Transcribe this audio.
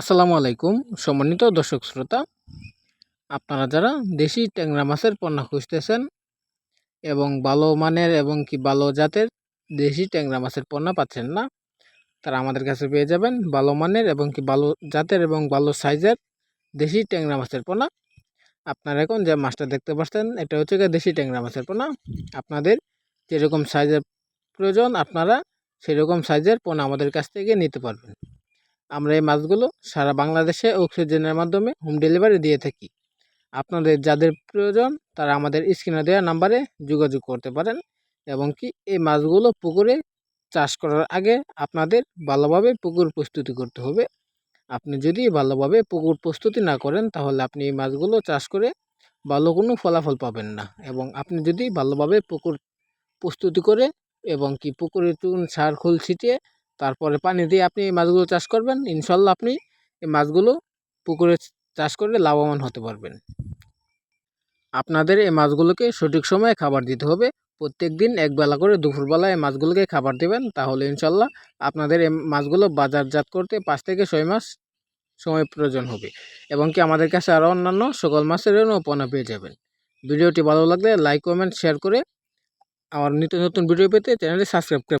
আসসালামু আলাইকুম। সম্মানিত দর্শক শ্রোতা, আপনারা যারা দেশি ট্যাংরা মাছের পণ্য খুঁজতেছেন এবং ভালো মানের এবং কি ভালো জাতের দেশি ট্যাংরা মাছের পণ্য পাচ্ছেন না, তারা আমাদের কাছে পেয়ে যাবেন ভালো মানের এবং কি ভালো জাতের এবং ভালো সাইজের দেশি ট্যাংরা মাছের পোনা আপনারা এখন যে মাছটা দেখতে পাচ্ছেন, এটা হচ্ছে দেশি ট্যাংরা মাছের পোনা আপনাদের যেরকম সাইজের প্রয়োজন, আপনারা সেরকম সাইজের পোনা আমাদের কাছ থেকে নিতে পারবেন। আমরা এই মাছগুলো সারা বাংলাদেশে অক্সিজেনের মাধ্যমে হোম ডেলিভারি দিয়ে থাকি। আপনাদের যাদের প্রয়োজন, তারা আমাদের স্ক্রিনে দেওয়া নাম্বারে যোগাযোগ করতে পারেন এবং কি এই মাছগুলো পুকুরে চাষ করার আগে আপনাদের ভালোভাবে পুকুর প্রস্তুতি করতে হবে। আপনি যদি ভালোভাবে পুকুর প্রস্তুতি না করেন, তাহলে আপনি এই মাছগুলো চাষ করে ভালো কোনো ফলাফল পাবেন না এবং আপনি যদি ভালোভাবে পুকুর প্রস্তুতি করে এবং কি পুকুরে চুন, সার, খোল ছিটিয়ে তারপরে পানি দিয়ে আপনি এই মাছগুলো চাষ করবেন। ইনশাল্লাহ আপনি এই মাছগুলো পুকুরে চাষ করে লাভবান হতে পারবেন। আপনাদের এই মাছগুলোকে সঠিক সময়ে খাবার দিতে হবে। প্রত্যেক দিন একবেলা করে দুপুরবেলা এই মাছগুলোকে খাবার দেবেন। তাহলে ইনশাল্লাহ আপনাদের এই মাছগুলো বাজারজাত করতে পাঁচ থেকে ছয় মাস সময় প্রয়োজন হবে এবং কি আমাদের কাছে আরও অন্যান্য সকল মাছেরও পণ্য পেয়ে যাবেন। ভিডিওটি ভালো লাগলে লাইক, কমেন্ট, শেয়ার করে আমার নিত্য নতুন ভিডিও পেতে চ্যানেলটি সাবস্ক্রাইব করে